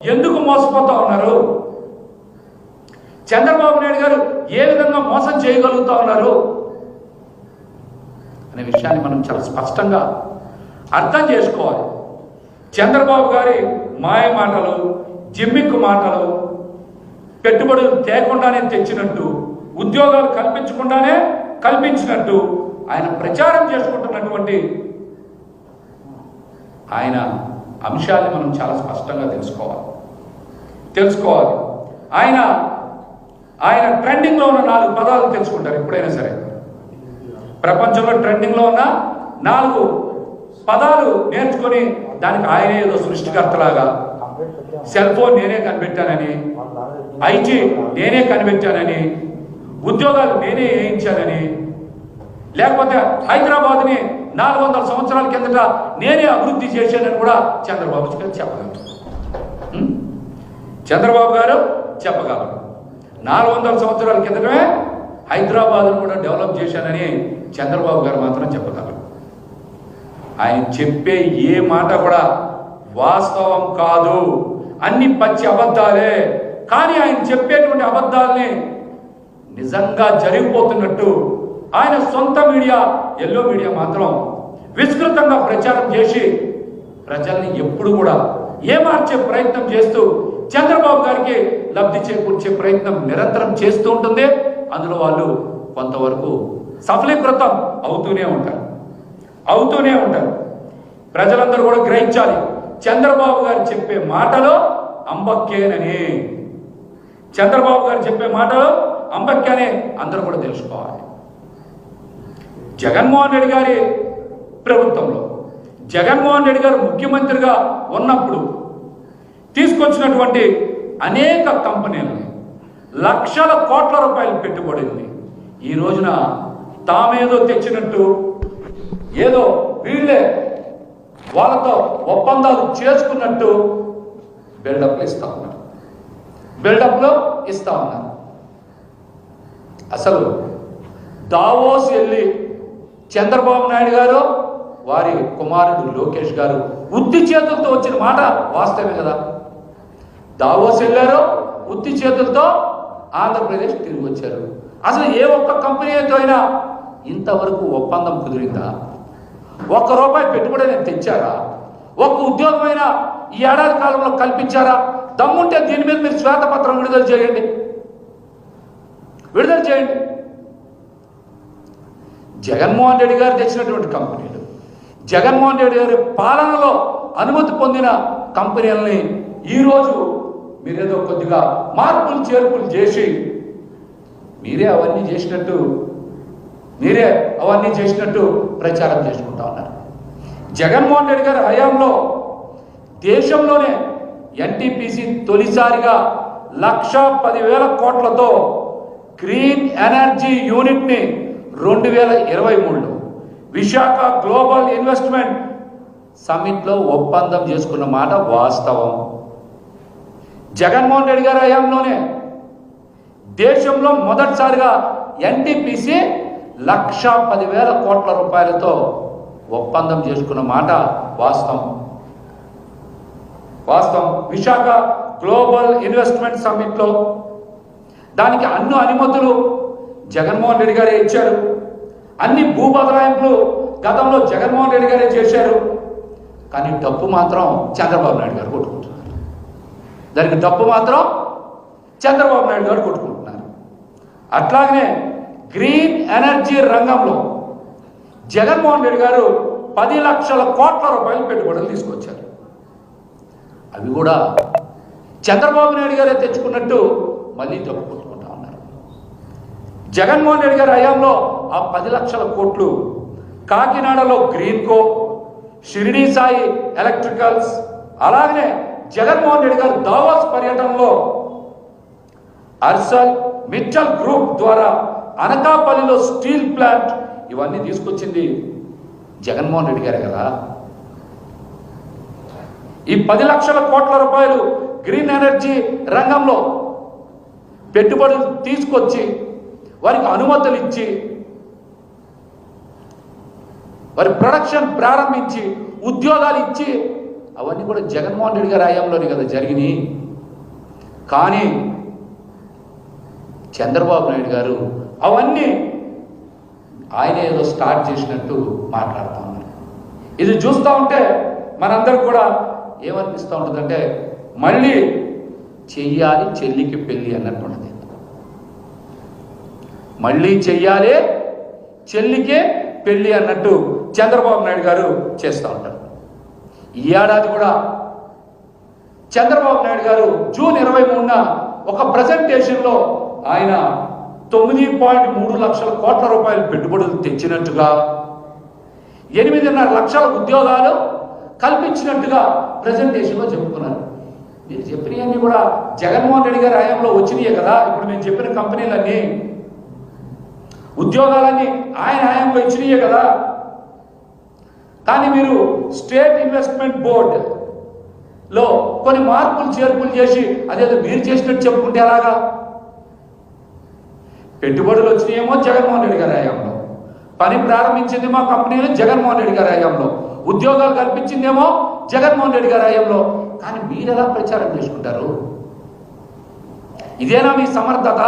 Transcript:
ఎందుకు మోసపోతా ఉన్నారు? చంద్రబాబు నాయుడు గారు ఏ విధంగా మోసం చేయగలుగుతా ఉన్నారు? అనే విషయాన్ని మనం చాలా స్పష్టంగా అర్థం చేసుకోవాలి. చంద్రబాబు గారి మాయ మాటలు జిమ్మిక్కు మాటలు పెట్టుబడులు తేకుండానే తెచ్చినట్టు ఉద్యోగాలు కల్పించకుండానే కల్పించినట్టు ఆయన ప్రచారం చేసుకుంటున్నటువంటి ఆయన అంశాన్ని మనం చాలా స్పష్టంగా తెలుసుకోవాలి. తెలుసుకోవాలి. ఆయన ఆయన ట్రెండింగ్లో ఉన్న నాలుగు పదాలు తెలుసుకుంటారు ఎప్పుడైనా సరే. ప్రపంచంలో ట్రెండింగ్లో ఉన్న నాలుగు పదాలు నేర్చుకొని దానికి ఆయనే ఏదో సృష్టికర్తలాగా. సెల్ ఫోన్ నేనే కనిపెట్టానని ఐటీ నేనే కనిపెట్టానని ఉద్యోగాలు నేనే వేయించానని లేకపోతే హైదరాబాద్ని నాలుగు వందల సంవత్సరాల కిందట నేనే అభివృద్ధి చేశానని కూడా చంద్రబాబు గారు చెప్పగలుగుతాను చంద్రబాబు గారు చెప్పగలరు. నాలుగు వందల సంవత్సరాల కిందటమే హైదరాబాద్ను కూడా డెవలప్ చేశానని చంద్రబాబు గారు మాత్రం చెప్పగలరు. ఆయన చెప్పే ఏ మాట కూడా వాస్తవం కాదు. అన్ని పచ్చి అబద్ధాలే. కానీ ఆయన చెప్పేటువంటి అబద్ధాల్ని నిజంగా జరిగిపోతున్నట్టు ఆయన సొంత మీడియా ఎల్లో మీడియా మాత్రం విస్తృతంగా ప్రచారం చేసి ప్రజల్ని ఎప్పుడు కూడా ఏమార్చే ప్రయత్నం చేస్తూ చంద్రబాబు గారికి లబ్ధి చేకూర్చే ప్రయత్నం నిరంతరం చేస్తూ ఉంటుంది. అందులో వాళ్ళు కొంతవరకు సఫలీకృతం అవుతూనే ఉంటారు. అవుతూనే ఉంటారు. ప్రజలందరూ కూడా గ్రహించాలి. చంద్రబాబు గారు చెప్పే మాటలో అంబక్కేనని. చంద్రబాబు గారు చెప్పే మాటలో అంబక్కేనే అందరూ కూడా తెలుసుకోవాలి. జగన్మోహన్ రెడ్డి గారి ప్రభుత్వంలో జగన్మోహన్ రెడ్డి గారు ముఖ్యమంత్రిగా ఉన్నప్పుడు తీసుకొచ్చినటువంటి అనేక కంపెనీలని లక్షల కోట్ల రూపాయలు పెట్టుబడింది. ఈ రోజున తామేదో తెచ్చినట్టు ఏదో వీళ్ళే వాళ్ళతో ఒప్పందాలు చేసుకున్నట్టు బిల్డప్లు ఇస్తా ఉన్నారు. బిల్డప్లో ఇస్తా ఉన్నారు. అసలు దావోస్ వెళ్ళి చంద్రబాబు నాయుడు గారు వారి కుమారుడు లోకేష్ గారు ఉత్తి చేతులతో వచ్చిన మాట వాస్తవమే కదా? దావోస్ వెళ్ళారు ఉత్తి చేతులతో ఆంధ్రప్రదేశ్ తిరిగి వచ్చారు. అసలు ఏ ఒక్క కంపెనీతో అయినా ఇంతవరకు ఒప్పందం కుదిరిందా? ఒక్క రూపాయి పెట్టుబడి అనేది తెచ్చారా? ఒక్క ఉద్యోగమైనా ఈ ఏడాది కాలంలో కల్పించారా? దమ్ముంటే దీని మీద మీరు శ్వేతపత్రం విడుదల చేయండి. విడుదల చేయండి. జగన్మోహన్ రెడ్డి గారు తెచ్చినటువంటి కంపెనీలు జగన్మోహన్ రెడ్డి గారి పాలనలో అనుమతి పొందిన కంపెనీలని ఈరోజు మీరేదో కొద్దిగా మార్పులు చేర్పులు చేసి మీరే అవన్నీ చేసినట్టు మీరే అవన్నీ చేసినట్టు ప్రచారం చేసుకుంటా ఉన్నారు. జగన్మోహన్ రెడ్డి గారి హయాంలో దేశంలోనే ఎన్టీపీసీ తొలిసారిగా లక్ష పదివేల కోట్లతో గ్రీన్ ఎనర్జీ యూనిట్ని రెండు వేల ఇరవై మూడులో విశాఖ గ్లోబల్ ఇన్వెస్ట్మెంట్ సమిట్లో ఒప్పందం చేసుకున్న మాట వాస్తవం. జగన్మోహన్ రెడ్డి గారి హయాంలోనే దేశంలో మొదటిసారిగా ఎన్టీపీసీ లక్ష పదివేల కోట్ల రూపాయలతో ఒప్పందం చేసుకున్న మాట వాస్తవం. వాస్తవం. విశాఖ గ్లోబల్ ఇన్వెస్ట్మెంట్ సమ్మిట్లో దానికి అన్ని అనుమతులు జగన్మోహన్ రెడ్డి గారే ఇచ్చారు. అన్ని భూ బదలాయింపులు గతంలో జగన్మోహన్ రెడ్డి గారే చేశారు. కానీ డబ్బు మాత్రం చంద్రబాబు నాయుడు గారు కొట్టుకుంటున్నారు. దానికి తప్పు మాత్రం చంద్రబాబు నాయుడు గారు కొట్టుకుంటున్నారు. అట్లాగనే గ్రీన్ ఎనర్జీ రంగంలో జగన్మోహన్ రెడ్డి గారు పది లక్షల కోట్ల రూపాయలు పెట్టుబడులు తీసుకొచ్చారు. అవి కూడా చంద్రబాబు నాయుడు గారే తెచ్చుకున్నట్టు మళ్ళీ తప్పు కొట్టుకుంటా ఉన్నారు. జగన్మోహన్ రెడ్డి గారి హయాంలో ఆ పది లక్షల కోట్లు కాకినాడలో green co Shirdi Sai electricals అలాగనే జగన్మోహన్ రెడ్డి గారు దావాస్ పర్యటనలో అర్సల్ మిట్టల్ గ్రూప్ ద్వారా అనకాపల్లిలో స్టీల్ ప్లాంట్ ఇవన్నీ తీసుకొచ్చింది జగన్మోహన్ రెడ్డి గారే కదా. ఈ పది లక్షల కోట్ల రూపాయలు గ్రీన్ ఎనర్జీ రంగంలో పెట్టుబడులు తీసుకొచ్చి వారికి అనుమతులు ఇచ్చి వారి ప్రొడక్షన్ ప్రారంభించి ఉద్యోగాలు ఇచ్చి అవన్నీ కూడా జగన్మోహన్ రెడ్డి గారి హయాంలోనే కదా జరిగినాయి. కానీ చంద్రబాబు నాయుడు గారు అవన్నీ ఆయన ఏదో స్టార్ట్ చేసినట్టు మాట్లాడుతూ ఉన్నారు. ఇది చూస్తూ ఉంటే మనందరూ కూడా ఏమనిపిస్తూ ఉంటుందంటే మళ్ళీ చెయ్యాలి చెల్లికి పెళ్ళి అన్నట్టు ఉన్నది మళ్ళీ చెయ్యాలి చెల్లికే పెళ్ళి అన్నట్టు చంద్రబాబు నాయుడు గారు చేస్తూ ఉంటారు. ఈ ఏడాది కూడా చంద్రబాబు నాయుడు గారు జూన్ ఇరవై మూడున ఒక ప్రజెంటేషన్లో ఆయన తొమ్మిది పాయింట్ మూడు లక్షల కోట్ల రూపాయలు పెట్టుబడులు తెచ్చినట్టుగా ఎనిమిదిన్నర లక్షల ఉద్యోగాలు కల్పించినట్టుగా ప్రజెంటేషన్లో చెప్పుకున్నారు. మీరు చెప్పినవన్నీ కూడా జగన్మోహన్ రెడ్డి గారి హయాంలో వచ్చినాయే కదా. ఇప్పుడు మేము చెప్పిన కంపెనీలన్నీ ఉద్యోగాలన్నీ ఆయన హయాంలో ఇచ్చినాయే కదా. కానీ మీరు స్టేట్ ఇన్వెస్ట్మెంట్ బోర్డ్లో కొన్ని మార్పులు చేర్పులు చేసి అదేదో మీరు చేసినట్టు చెప్పుకుంటే ఎలాగా? పెట్టుబడులు వచ్చినాయేమో జగన్మోహన్ రెడ్డి గారి హయాంలో. పని ప్రారంభించింది మా కంపెనీలో జగన్మోహన్ రెడ్డి గారి హయాంలో. ఉద్యోగాలు కల్పించిందేమో జగన్మోహన్ రెడ్డి గారి హయాంలో. కానీ మీరు ఎలా ప్రచారం చేసుకుంటారు? ఇదేనా మీ సమర్థత?